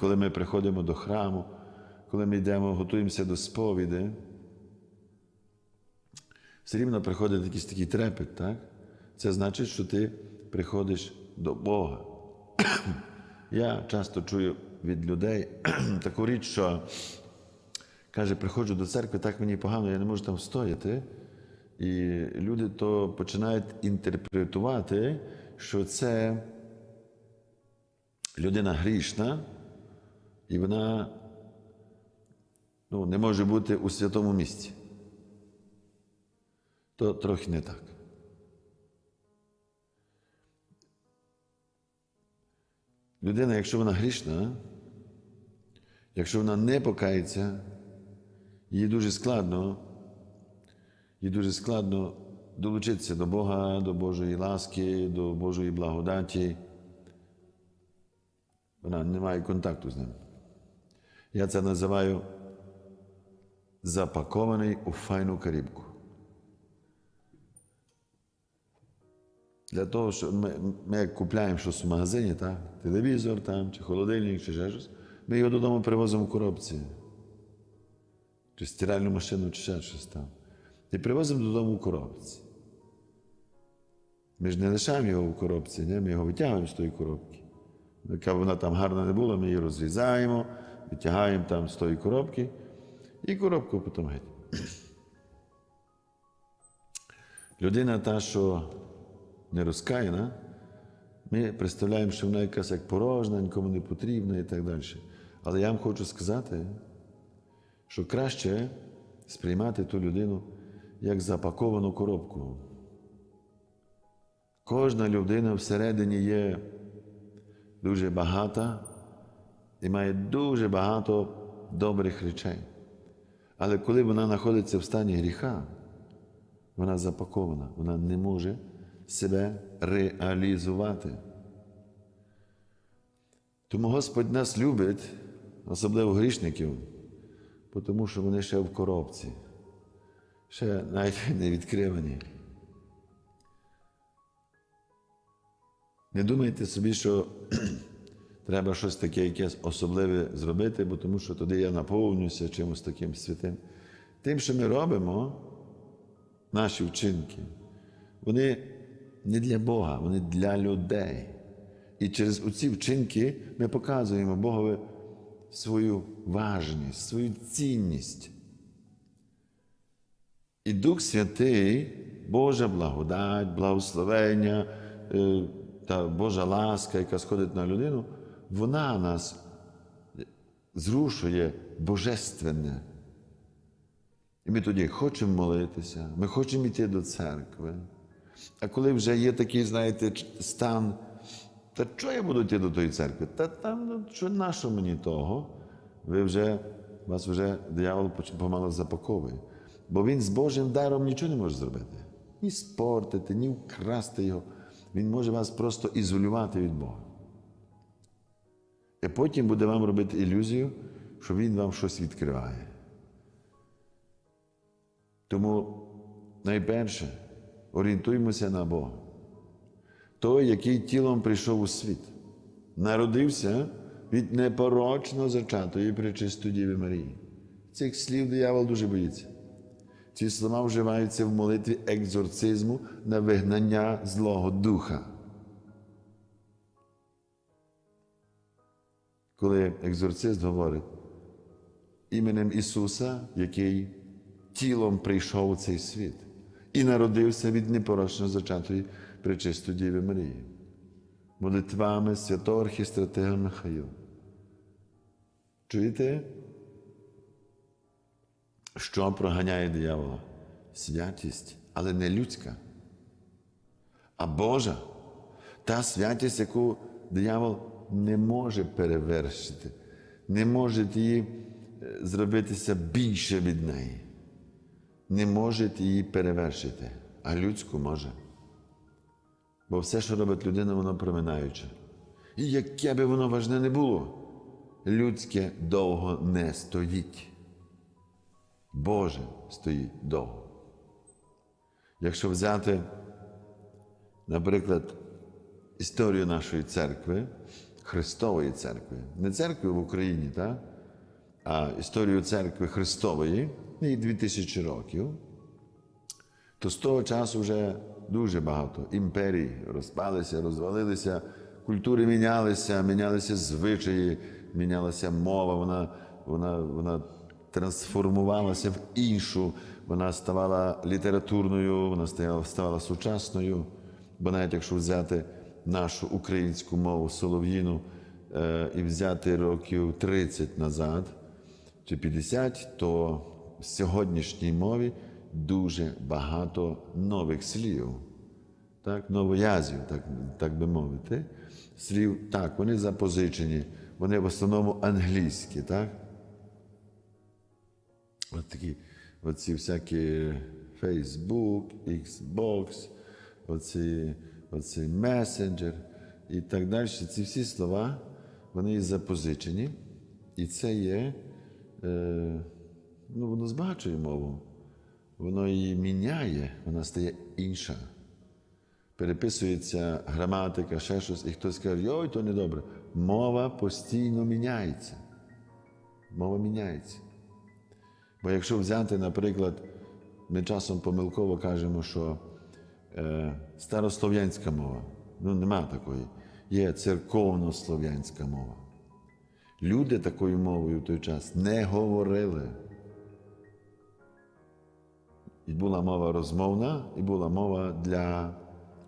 коли ми приходимо до храму, коли ми йдемо, готуємося до сповіди, все рівно приходить якийсь такий трепет, так? Це значить, що ти приходиш до Бога. Я часто чую від людей таку річ, що каже, приходжу до церкви, так мені погано, я не можу там стояти. І люди то починають інтерпретувати, що це людина грішна, і вона ну, не може бути у святому місці. То трохи не так. Людина, якщо вона грішна, якщо вона не покається, їй дуже складно, їй дуже складно долучитися до Бога, до Божої ласки, до Божої благодаті. Вона не має контакту з ним. Я це називаю запакований у файну карібку. Для того, що ми, ми як купляємо щось в магазині, так? телевізор там, чи холодильник, чи ще щось, ми його додому привозимо в коробці. Чи стиральну машину, чи ще щось там. І привозимо додому в коробці. Ми ж не лишаємо його в коробці, ні? ми його витягуємо з тої коробки. Яка вона там гарна не була, ми її розрізаємо, витягаємо там з тої коробки і коробку потім геть. Людина та, що не розкаяна, ми представляємо, що вона якась як порожна, нікому не потрібна і так далі. Але я вам хочу сказати, що краще сприймати ту людину як запаковану коробку. Кожна людина всередині є дуже багата і має дуже багато добрих речей. Але коли вона знаходиться в стані гріха, вона запакована, вона не може себе реалізувати. Тому Господь нас любить, особливо грішників, тому що вони ще в коробці, ще навіть не відкривані. Не думайте собі, що треба щось таке якесь особливе зробити, бо тому що тоді я наповнюся чимось таким святим. Тим, що ми робимо, наші вчинки, вони не для Бога, вони для людей. І через оці вчинки ми показуємо Богові свою важність, свою цінність. І Дух Святий, Божа благодать, благословення е, та Божа ласка, яка сходить на людину, вона нас зрушує божественне. І ми тоді хочемо молитися, ми хочемо йти до церкви. А коли вже є такий, знаєте, стан, та що я буду йти до тої церкви? Та там, ну, що нащо мені того? Ви вже, вас вже диявол помало запаковує. Бо він з Божим даром нічого не може зробити. Ні спортити, ні вкрасти його. Він може вас просто ізолювати від Бога. І потім буде вам робити ілюзію, що Він вам щось відкриває. Тому найперше орієнтуємося на Бога. Той, який тілом прийшов у світ, народився від непорочно зачатої пречистої Діви Марії. Цих слів диявол дуже боїться. Ці слова вживаються в молитві екзорцизму на вигнання Злого Духа. Коли екзорцист говорить іменем Ісуса, який тілом прийшов у цей світ і народився від непорочно зачатої пречистої Діви Марії, молитвами святого архістратега Михаїла. Чуєте? Що проганяє диявола? Святість, але не людська, а Божа. Та святість, яку диявол не може перевершити, не може її зробитися більше від неї, не може її перевершити, а людську може. Бо все, що робить людина, воно проминаюче. І яке би воно важне не було, людське довго не стоїть. Боже стоїть довго. Якщо взяти, наприклад, історію нашої церкви, Христової церкви. Не церкви в Україні, так? а історію церкви Христової, їй 2000 років, то з того часу вже дуже багато імперій розпалися, розвалилися, культури мінялися, мінялися звичаї, мінялася мова, вона, вона, вона трансформувалася в іншу, вона ставала літературною, вона ставала сучасною. Бо навіть якщо взяти нашу українську мову солов'їну е, і взяти років 30 назад чи 50, то в сьогоднішній мові дуже багато нових слів, так, новоязів, так, так би мовити. Слів, так, вони запозичені, вони в основному англійські, так? От такі, оці всякі Facebook, Xbox, оці, оці месенджер і так далі. Ці всі слова, вони є запозичені, і це є, е, ну, воно збагачує мову, воно її міняє, вона стає інша. Переписується граматика, ще щось, і хтось каже, йой, то недобре. Мова постійно міняється. Мова міняється. Бо якщо взяти, наприклад, ми часом помилково кажемо, що старослов'янська мова, ну нема такої, є церковнослов'янська мова. Люди такою мовою в той час не говорили. І була мова розмовна, і була мова для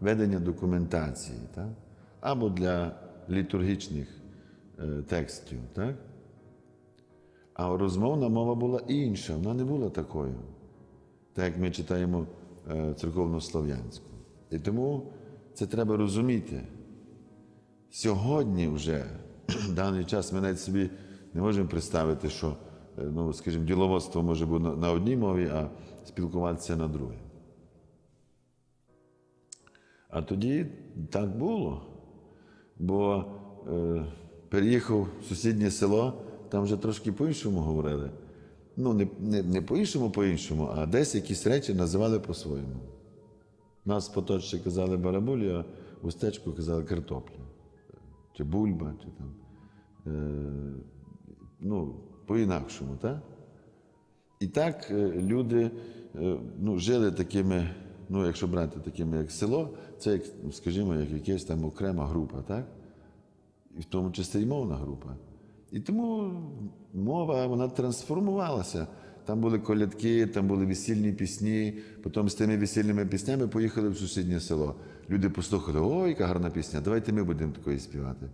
ведення документації, так? або для літургічних е, текстів. Так? А розмовна мова була інша, вона не була такою, так як ми читаємо е, церковнослов'янську. І тому це треба розуміти. Сьогодні вже, в даний час, ми навіть собі не можемо представити, що, е, ну, скажімо, діловодство може бути на одній мові, а спілкуватися на другій. А тоді так було. Бо е, переїхав в сусіднє село, там вже трошки по-іншому говорили. Ну, не, не, не по-іншому, по-іншому, а десь якісь речі називали по-своєму. Нас поточці казали барабулі, а устечку казали картопля. Чи бульба, чи там. Е, ну, по-інакшому, так? І так е, люди е, ну, жили такими, ну, якщо брати такими, як село, це, як, скажімо, як якась там окрема група, так? І в тому числі і мовна група. І тому мова вона трансформувалася. Там були колядки, там були весільні пісні. Потім з тими весільними піснями поїхали в сусіднє село. Люди послухали, ой, яка гарна пісня, давайте ми будемо такої співати.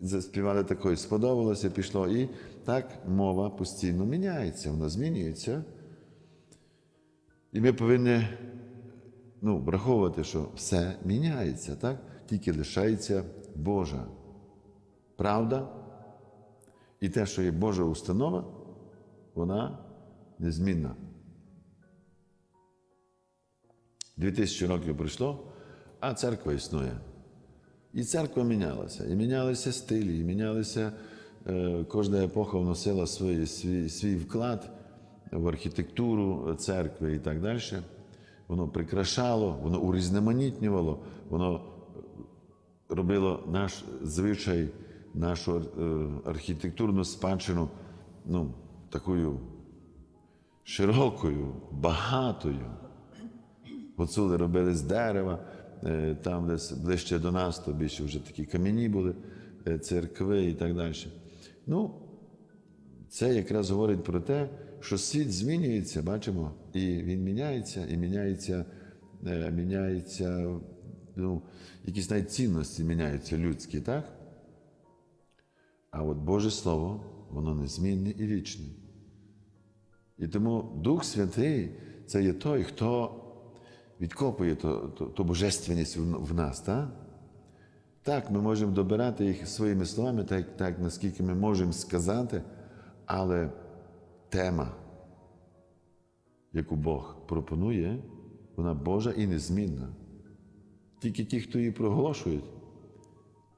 Заспівали такої, сподобалося, пішло. І так мова постійно міняється, вона змінюється. І ми повинні ну, враховувати, що все міняється, так? тільки лишається Божа правда. І те, що є Божа установа, вона незмінна. Дві тисячі років пройшло, а церква існує. І церква мінялася, і мінялися стилі, і мінялися, е, кожна епоха вносила свій, свій, свій вклад в архітектуру церкви і так далі. Воно прикрашало, воно урізноманітнювало, воно робило наш звичай, нашу е, архітектурну спадщину ну, такою широкою, багатою. Гуцули робили з дерева, е, там десь ближче до нас, то більше вже такі кам'яні були е, церкви і так далі. Ну, це якраз говорить про те, що світ змінюється, бачимо, і він міняється, і міняється, міняється, ну, якісь навіть цінності міняються людські, так? А от Боже Слово, воно незмінне і вічне. І тому Дух Святий це є той, хто відкопує ту, ту, ту божественність в, нас. Так? так, ми можемо добирати їх своїми словами, так, так наскільки ми можемо сказати, але тема, яку Бог пропонує, вона Божа і незмінна. Тільки ті, хто її проголошують,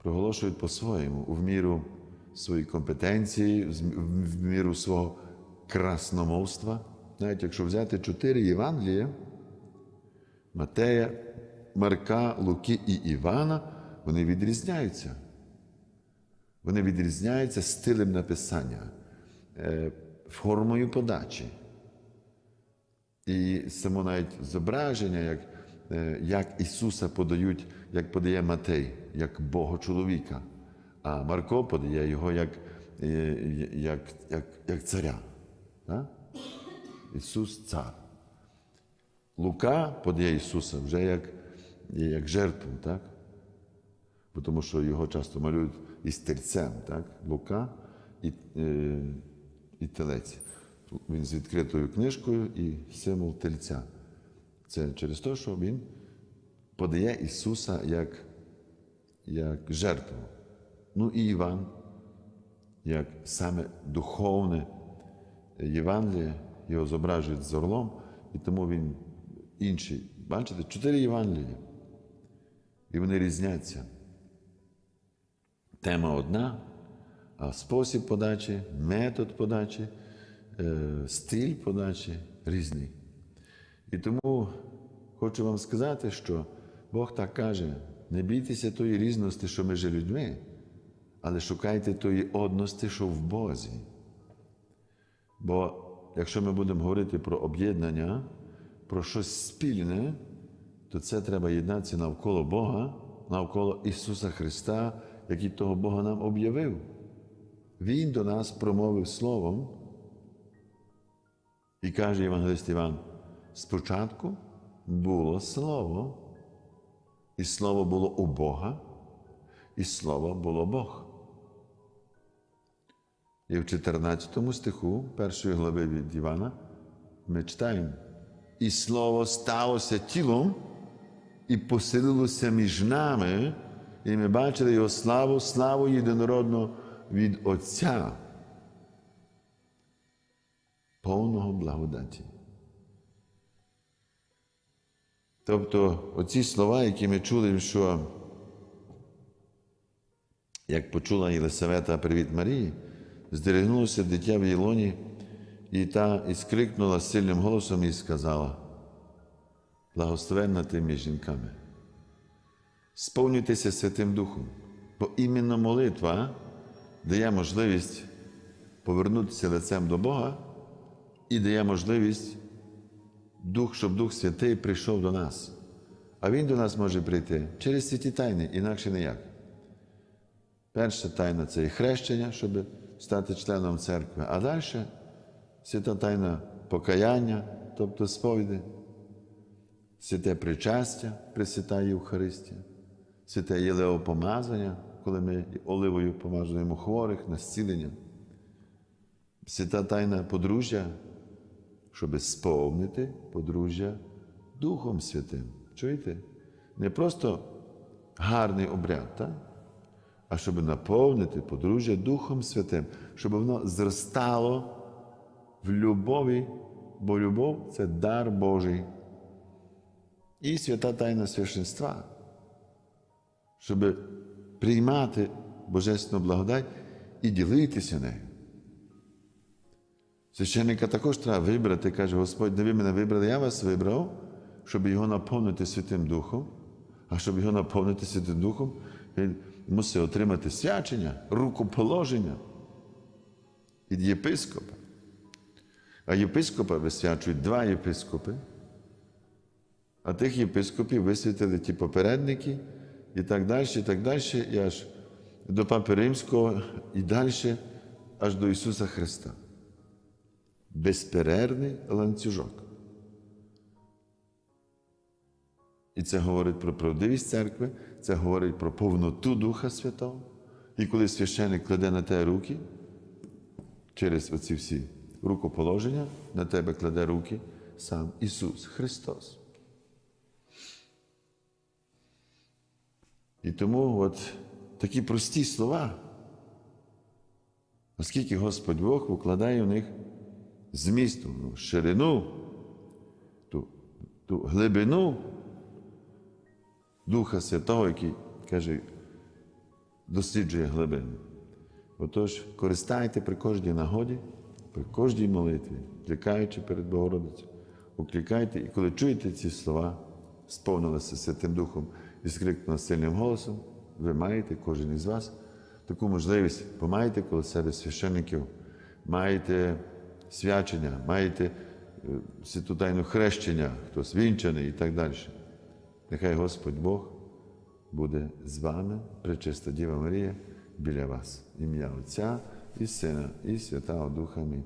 проголошують по-своєму, в міру своєї компетенції, в міру свого красномовства. Навіть якщо взяти чотири Євангелія, Матея, Марка, Луки і Івана, вони відрізняються. Вони відрізняються стилем написання, е, формою подачі. І само навіть зображення, як, е, як Ісуса подають, як подає Матей, як Бога чоловіка, а Марко подає його як, е, як, як, як царя. Так? Ісус цар. Лука подає Ісуса вже як, як жертву, так? Бо Тому що його часто малюють із тельцем, так? Лука і, е, і телець. Він з відкритою книжкою і символ тельця. Це через те, що він подає Ісуса як, як жертву. Ну і Іван, як саме духовне Євангеліє, його зображують з орлом, і тому він інший. Бачите, чотири Євангелія. І вони різняться. Тема одна, а спосіб подачі, метод подачі, е, стиль подачі різний. І тому хочу вам сказати, що Бог так каже: не бійтеся тої різності, що між людьми, але шукайте тої одності, що в Бозі. Бо якщо ми будемо говорити про об'єднання, про щось спільне, то це треба єднатися навколо Бога, навколо Ісуса Христа, який того Бога нам об'явив. Він до нас промовив Словом і каже Євангелист Іван: спочатку було Слово, і Слово було у Бога, і Слово було Бог. І в 14 стиху першої глави від Івана ми читаємо. І слово сталося тілом і поселилося між нами, і ми бачили його славу, славу єдинородного від Отця, повного благодаті. Тобто оці слова, які ми чули, що як почула Єлисавета Привіт Марії, здригнулося дитя в Єлоні, і та і скрикнула сильним голосом і сказала: Благословенна ти між жінками. Сповнюйтеся Святим Духом, бо іменно молитва дає можливість повернутися лицем до Бога і дає можливість, Дух, щоб Дух Святий прийшов до нас. А Він до нас може прийти через святі тайни, інакше ніяк. Перша тайна це і хрещення, щоб стати членом церкви, а далі свята тайна покаяння, тобто сповіді, святе причастя, Пресвята Євхаристія, святе єлеопомазання, коли ми оливою помазуємо хворих на зцілення, свята тайна подружжя, щоб сповнити подружжя Духом Святим. Чуєте? Не просто гарний обряд, так? А щоб наповнити подружжя Духом Святим, щоб воно зростало в любові, бо любов це дар Божий. І свята тайна священства, щоб приймати Божественну благодать і ділитися нею. Священника також треба вибрати, каже Господь, не ви мене вибрали, я вас вибрав, щоб його наповнити Святим Духом, а щоб його наповнити Святим Духом, він мусить отримати свячення, рукоположення від єпископа. А єпископа висвячують два єпископи, а тих єпископів висвятили ті попередники і так далі, і так далі, і аж до Папи Римського, і далі, аж до Ісуса Христа. Безперервний ланцюжок. І це говорить про правдивість церкви, це говорить про повноту Духа Святого. І коли священник кладе на те руки, через оці всі рукоположення, на тебе кладе руки сам Ісус Христос. І тому от такі прості слова, оскільки Господь Бог укладає в них змісту, ну, ширину, ту, ту глибину Духа Святого, який каже, досліджує глибину. Отож, користайте при кожній нагоді, при кожній молитві, кликаючи перед Богородицею, укликайте, і коли чуєте ці слова, сповнилися Святим Духом і скрикнули сильним голосом, ви маєте, кожен із вас, таку можливість, помайте коло себе священників, маєте свячення, маєте е, святу тайну хрещення, хтось вінчаний і так далі. Нехай Господь Бог буде з вами, пречиста Діва Марія, біля вас. Ім'я Отця і Сина, і Святого Духа. Амінь.